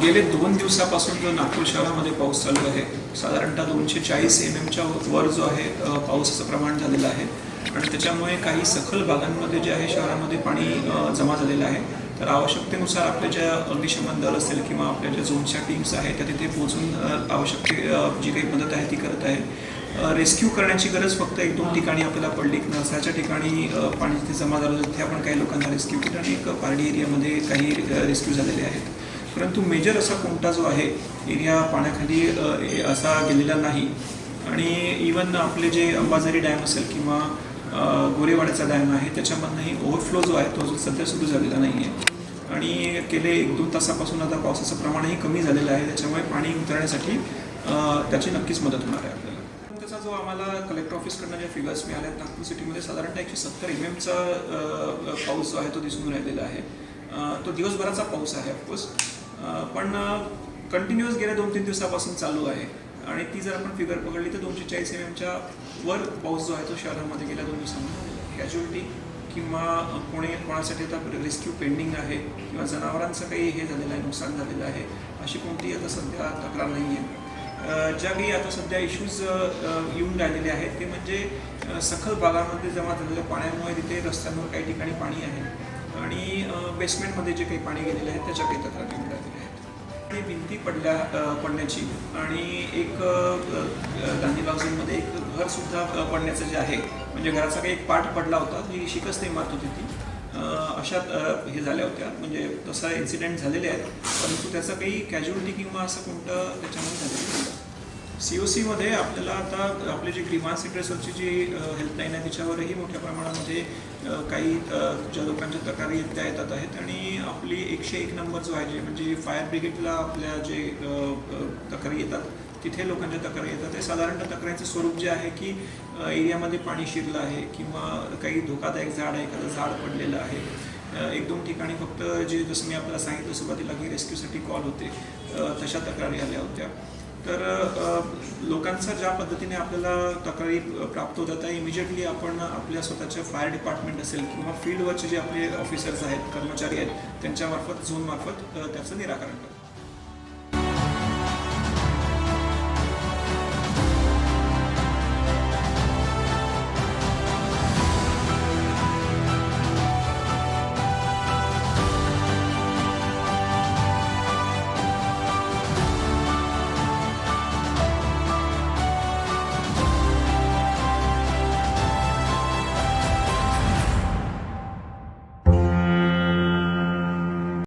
गेले दोन दिवसापासून जो नागपूर शहरामध्ये पाऊस चालू आहे साधारणतः दोनशे चाळीस एम एमच्या वर जो आहे पाऊसाचं पावसाचं प्रमाण झालेलं आहे. आणि त्याच्यामुळे काही सखल भागांमध्ये जे आहे शहरामध्ये पाणी जमा झालेलं आहे. तर आवश्यकतेनुसार आपल्या ज्या अग्निशमन दल असेल किंवा आपल्या ज्या झोनच्या टीम्स आहेत त्या तिथे पोहोचून आवश्यक ते, जी काही मदत आहे ती करत आहे रेस्क्यू करण्याची गरज फक्त एक दोन ठिकाणी आपल्याला पडली नरसाच्या ठिकाणी पाणी तिथे जमा झालं तिथे आपण काही लोकांना रेस्क्यू केलं आणि एक पारडी एरियामध्ये काही रेस्क्यू झालेले आहेत. परंतु मेजर असा कोणता जो आहे एरिया पाण्याखाली ए- असा गेलेला नाही. आणि इवन आपले जे अंबाझरी डॅम असेल किंवा गोरेवाड्याचा डॅम आहे त्याच्यामधनंही ओव्हरफ्लो जो आहे तो अजून सध्या सुरू झालेला नाही आहे आणि गेले एक दोन तासापासून आता पावसाचं प्रमाणही कमी झालेलं आहे त्याच्यामुळे पाणी उतरण्यासाठी त्याची नक्कीच मदत होणार आहे आपल्याला. त्याचा जो आम्हाला कलेक्टर ऑफिसकडनं जे फिगर्स मिळाले आहेत नागपूर सिटीमध्ये साधारणतः एकशे सत्तर एम एमचा पाऊस जो आहे तो दिसून राहिलेला आहे. तो दिवसभराचा पाऊस आहे ऑफकोर्स पण कंटिन्युअस गेल्या दोन तीन दिवसापासून चालू आहे. आणि ती जर आपण फिगर पकडली तर दोनशे चाळीस एम एमच्या वर पाऊस जो आहे तो शहरामध्ये गेल्या दोन दिवसांमध्ये कॅज्युअलिटी किंवा कोणी कोणासाठी आता रेस्क्यू पेंडिंग आहे किंवा जनावरांचं काही हे झालेलं आहे नुकसान झालेलं आहे अशी कोणती आता सध्या तक्रार नाही आहे. ज्या काही आता सध्या इश्यूज येऊन राहिलेले आहेत ते म्हणजे सखल भागामध्ये जमा झालेल्या पाण्यामुळे तिथे रस्त्यांवर काही ठिकाणी पाणी आहे. आणि बेसमेंटमध्ये जे काही पाणी गेलेलं आहे त्याच्या काही तक्रारी भिंती पडल्या पडण्याची. आणि एक अ, गांधी एक घरसुद्धा सुद्धा पडण्याचं जे आहे म्हणजे घराचा काही एक पाठ पडला होता जी शिकस्त इमारत होती ती. अशा हे झाल्या होत्या. म्हणजे तसा इन्सिडेंट झालेले आहेत. परंतु त्याचं काही कॅज्युअलिटी किंवा असं कोणतं त्याच्यामध्ये झालेलं नाही. सी ओ सीमध्ये आपल्याला आता आपली जी ग्रीवान्स इंटरेस्टवरची जी हेल्पलाईन आहे त्याच्यावरही मोठ्या प्रमाणामध्ये काही ज्या लोकांच्या तक्रारी येत त्या येतात आहेत आणि आपली एकशे एक नंबर जो आहे जे म्हणजे फायर ब्रिगेडला आपल्या जे तक्रारी येतात तिथे लोकांच्या तक्रारी येतात. ते साधारणतः तक्रारीचं स्वरूप जे आहे की एरियामध्ये पाणी शिरलं आहे किंवा काही धोकादायक झाड आहे एखादं झाड पडलेलं आहे. एक दोन ठिकाणी फक्त जे जसं मी आपल्याला सांगितलं सुरुवातीला की रेस्क्यूसाठी कॉल होते तशा तक्रारी आल्या होत्या. तर लोकांचा ज्या पद्धतीने आपल्याला तक्रारी प्राप्त होतात त्या इमिजिएटली आपण आपल्या स्वतःच्या फायर डिपार्टमेंट असेल किंवा फील्डवरचे जे आपले ऑफिसर्स आहेत कर्मचारी आहेत त्यांच्यामार्फत झोनमार्फत त्याचं निराकरण करतो.